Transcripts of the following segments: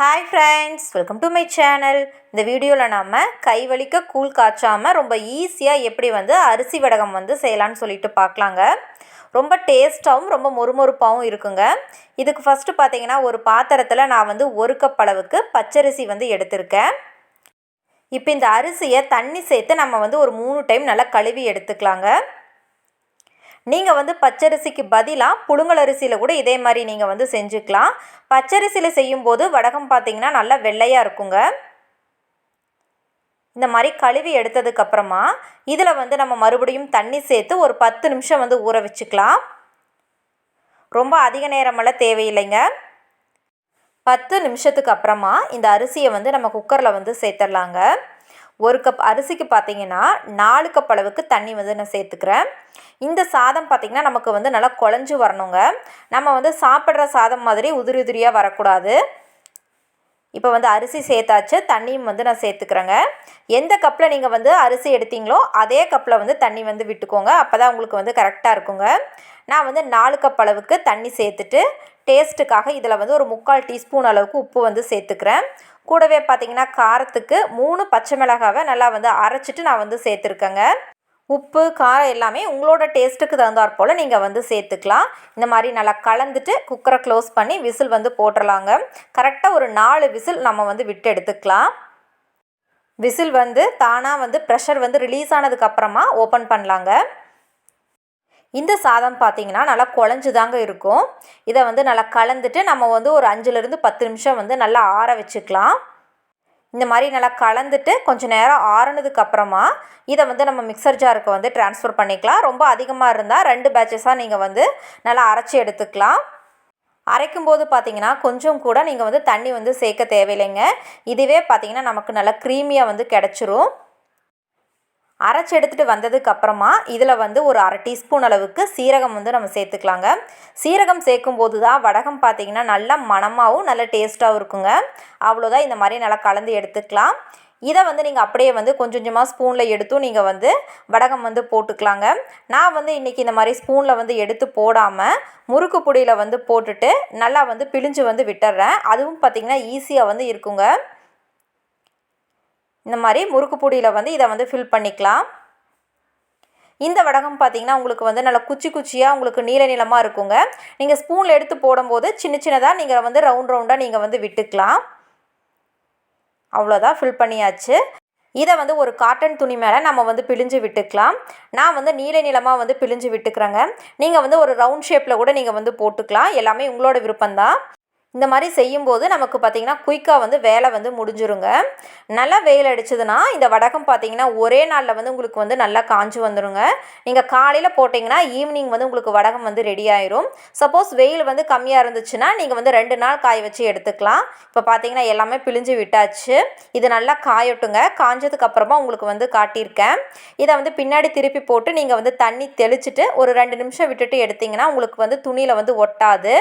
Hi friends welcome to my channel இந்த வீடியோவில் நாம் கை வலிக்க கூழ் காய்ச்சாமல் ரொம்ப ஈஸியாக எப்படி வந்து அரிசி வடகம் வந்து செய்யலான்னு சொல்லிட்டு பார்க்கலாங்க. ரொம்ப டேஸ்ட்டாகவும் ரொம்ப மொறுமொறுப்பாகவும் இருக்குங்க. இதுக்கு ஃபஸ்ட்டு பார்த்தீங்கன்னா ஒரு பாத்திரத்தில் நான் வந்து ஒரு கப் அளவுக்கு பச்சரிசி வந்து எடுத்திருக்கேன். இப்போ இந்த அரிசியை தண்ணி சேர்த்து நம்ம வந்து ஒரு மூணு டைம் நல்லா கழுவி எடுத்துக்கலாங்க. நீங்கள் வந்து பச்சரிசிக்கு பதிலாக புழுங்கலரிசியில் கூட இதே மாதிரி நீங்கள் வந்து செஞ்சுக்கலாம். பச்சரிசியில் செய்யும்போது வடகம் பார்த்திங்கன்னா நல்லா வெள்ளையாக இருக்குங்க. இந்த மாதிரி கழுவி எடுத்ததுக்கப்புறமா இதில் வந்து நம்ம மறுபடியும் தண்ணி சேர்த்து ஒரு பத்து நிமிஷம் வந்து ஊற வச்சுக்கலாம். ரொம்ப அதிக நேரமெல்லாம் தேவையில்லைங்க. பத்து நிமிஷத்துக்கு அப்புறமா இந்த அரிசியை வந்து நம்ம குக்கரில் வந்து சேர்த்துடலாங்க. ஒரு கப் அரிசிக்கு பார்த்தீங்கன்னா நாலு கப் அளவுக்கு தண்ணி வந்து நான் சேர்த்துக்கிறேன். இந்த சாதம் பார்த்திங்கன்னா நமக்கு வந்து நல்லா குழஞ்சி வரணுங்க. நம்ம வந்து சாப்பிட்ற சாதம் மாதிரி உதிரி உதிரியாக வரக்கூடாது. இப்போ வந்து அரிசி சேர்த்தாச்சு தண்ணியும் வந்து நான் சேர்த்துக்கிறேங்க. எந்த கப்பில் நீங்கள் வந்து அரிசி எடுத்தீங்களோ அதே கப்பில் வந்து தண்ணி வந்து விட்டுக்கோங்க. அப்போ தான் உங்களுக்கு வந்து கரெக்டாக இருக்குங்க. நான் வந்து நாலு கப் அளவுக்கு தண்ணி சேர்த்துட்டு டேஸ்ட்டுக்காக இதில் வந்து ஒரு முக்கால் டீஸ்பூன் அளவுக்கு உப்பு வந்து சேர்த்துக்கிறேன். கூடவே பார்த்திங்கன்னா காரத்துக்கு மூணு பச்சை மிளகாவை நல்லா வந்து அரைச்சிட்டு நான் வந்து சேர்த்துருக்கேங்க. உப்பு காரம் எல்லாமே உங்களோட டேஸ்ட்டுக்கு தகுந்தாற் போல் நீங்கள் வந்து சேர்த்துக்கலாம். இந்த மாதிரி நல்லா கலந்துட்டு குக்கரை க்ளோஸ் பண்ணி விசில் வந்து போட்டுடலாங்க கரெக்டாக ஒரு நாலு விசில் நம்ம வந்து விட்டு எடுத்துக்கலாம். விசில் வந்து தானாக வந்து ப்ரெஷர் வந்து ரிலீஸ் ஆனதுக்கப்புறமா ஓப்பன் பண்ணலாங்க. இந்த சாதம் பார்த்திங்கன்னா நல்லா குழஞ்சு தாங்க இருக்கும். இதை வந்து நல்லா கலந்துட்டு நம்ம வந்து ஒரு அஞ்சுலேருந்து பத்து நிமிஷம் வந்து நல்லா ஆற வச்சுக்கலாம். இந்த மாதிரி நல்லா கலந்துட்டு கொஞ்சம் நேரம் ஆறுனதுக்கு அப்புறமா இதை வந்து நம்ம மிக்சர் ஜாருக்கு வந்து ட்ரான்ஸ்ஃபர் பண்ணிக்கலாம். ரொம்ப அதிகமாக இருந்தால் ரெண்டு பேட்சஸாக நீங்கள் வந்து நல்லா அரைச்சி எடுத்துக்கலாம். அரைக்கும் போது பார்த்தீங்கன்னா கொஞ்சம் கூட நீங்கள் வந்து தண்ணி வந்து சேர்க்க தேவையில்லைங்க. இதுவே பார்த்தீங்கன்னா நமக்கு நல்லா க்ரீமியாக வந்து கிடச்சிரும். அரைச்சி எடுத்துகிட்டு வந்ததுக்கு அப்புறமா இதில் வந்து ஒரு அரை டீஸ்பூன் அளவுக்கு சீரகம் வந்து நம்ம சேர்த்துக்கலாங்க. சீரகம் சேர்க்கும் போது தான் வடகம் பார்த்திங்கன்னா நல்லா மணமாகவும் நல்ல டேஸ்ட்டாகவும் இருக்குங்க. அவ்வளோதான் இந்த மாதிரி நல்லா கலந்து எடுத்துக்கலாம். இதை வந்து நீங்கள் அப்படியே வந்து கொஞ்சம் கொஞ்சமாக ஸ்பூனில் எடுத்தும் நீங்கள் வந்து வடகம் வந்து போட்டுக்கலாங்க. நான் வந்து இன்றைக்கி இந்த மாதிரி ஸ்பூனில் வந்து எடுத்து போடாமல் முறுக்கு பொடியில் வந்து போட்டுட்டு நல்லா வந்து பிழிஞ்சு வந்து விட்டுறேன். அதுவும் பார்த்திங்கன்னா ஈஸியாக வந்து இருக்குங்க. இந்த மாதிரி முறுக்கு பொடியில் வந்து இதை வந்து ஃபில் பண்ணிக்கலாம். இந்த வடகம் பார்த்திங்கன்னா உங்களுக்கு வந்து நல்லா குச்சி குச்சியாக உங்களுக்கு நீல நீளமாக இருக்குங்க. நீங்கள் ஸ்பூனில் எடுத்து போடும்போது சின்ன சின்னதாக நீங்கள் வந்து ரவுண்ட் ரவுண்டாக நீங்கள் வந்து விட்டுக்கலாம். அவ்வளோதான் ஃபில் பண்ணியாச்சு. இதை வந்து ஒரு காட்டன் துணி மேலே நம்ம வந்து பிழிஞ்சு விட்டுக்கலாம். நான் வந்து நீல நீளமாக வந்து பிழிஞ்சு விட்டுக்கிறேங்க. நீங்கள் வந்து ஒரு ரவுண்ட் ஷேப்பில் கூட நீங்கள் வந்து போட்டுக்கலாம். எல்லாமே உங்களோட விருப்பம்தான். இந்த மாதிரி செய்யும்போது நமக்கு பார்த்திங்கன்னா குயிக்காக வந்து வேலை வந்து முடிஞ்சிருங்க. நல்லா வெயில் அடிச்சதுன்னா இந்த வடகம் பார்த்திங்கன்னா ஒரே நாளில் வந்து உங்களுக்கு வந்து நல்லா காஞ்சி வந்துடுங்க நீங்கள் காலையில் போட்டிங்கன்னா ஈவினிங் வந்து உங்களுக்கு வடகம் வந்து ரெடி ஆயிரும். சப்போஸ் வெயில் வந்து கம்மியாக இருந்துச்சுன்னா நீங்கள் வந்து ரெண்டு நாள் காய வச்சு எடுத்துக்கலாம். இப்போ பார்த்தீங்கன்னா எல்லாமே பிழிஞ்சு விட்டாச்சு. இது நல்லா காயட்டுங்க. காஞ்சதுக்கு அப்புறமா உங்களுக்கு வந்து காட்டியிருக்கேன். இதை வந்து பின்னாடி திருப்பி போட்டு நீங்கள் வந்து தண்ணி தெளிச்சுட்டு ஒரு ரெண்டு நிமிஷம் விட்டுட்டு எடுத்திங்கன்னா உங்களுக்கு வந்து துணியில் வந்து ஒட்டாது.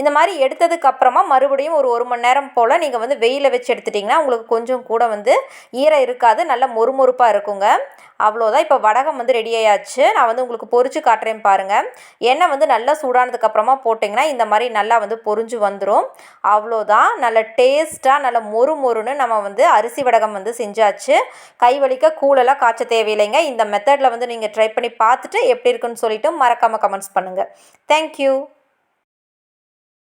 இந்த மாதிரி எடுத்ததுக்கு அப்புறமா மறுபடியும் ஒரு ஒரு மணி நேரம் போல் நீங்கள் வந்து வெயிலில் வச்சு எடுத்துட்டிங்கன்னா உங்களுக்கு கொஞ்சம் கூட வந்து ஈரம் இருக்காது நல்ல மொறுமொறுப்பாக இருக்குங்க. அவ்வளோதான் இப்போ வடகம் வந்து ரெடி ஆயாச்சு. நான் வந்து உங்களுக்கு பொறிச்சு காட்டுறேன் பாருங்கள் எண்ணெய் வந்து நல்லா சூடானதுக்கப்புறமா போட்டிங்கன்னா இந்த மாதிரி நல்லா வந்து பொறிஞ்சு வந்துடும் அவ்வளோதான் நல்ல டேஸ்ட்டாக நல்ல மொறு மொறுன்னு நம்ம வந்து அரிசி வடகம் வந்து செஞ்சாச்சு. கை வலிக்க கூழெல்லாம் காய்ச்ச தேவையில்லைங்க. இந்த மெத்தடில் வந்து நீங்கள் ட்ரை பண்ணி பார்த்துட்டு எப்படி இருக்குன்னு சொல்லிவிட்டு மறக்காமல் கமெண்ட்ஸ் பண்ணுங்கள் தேங்க்யூ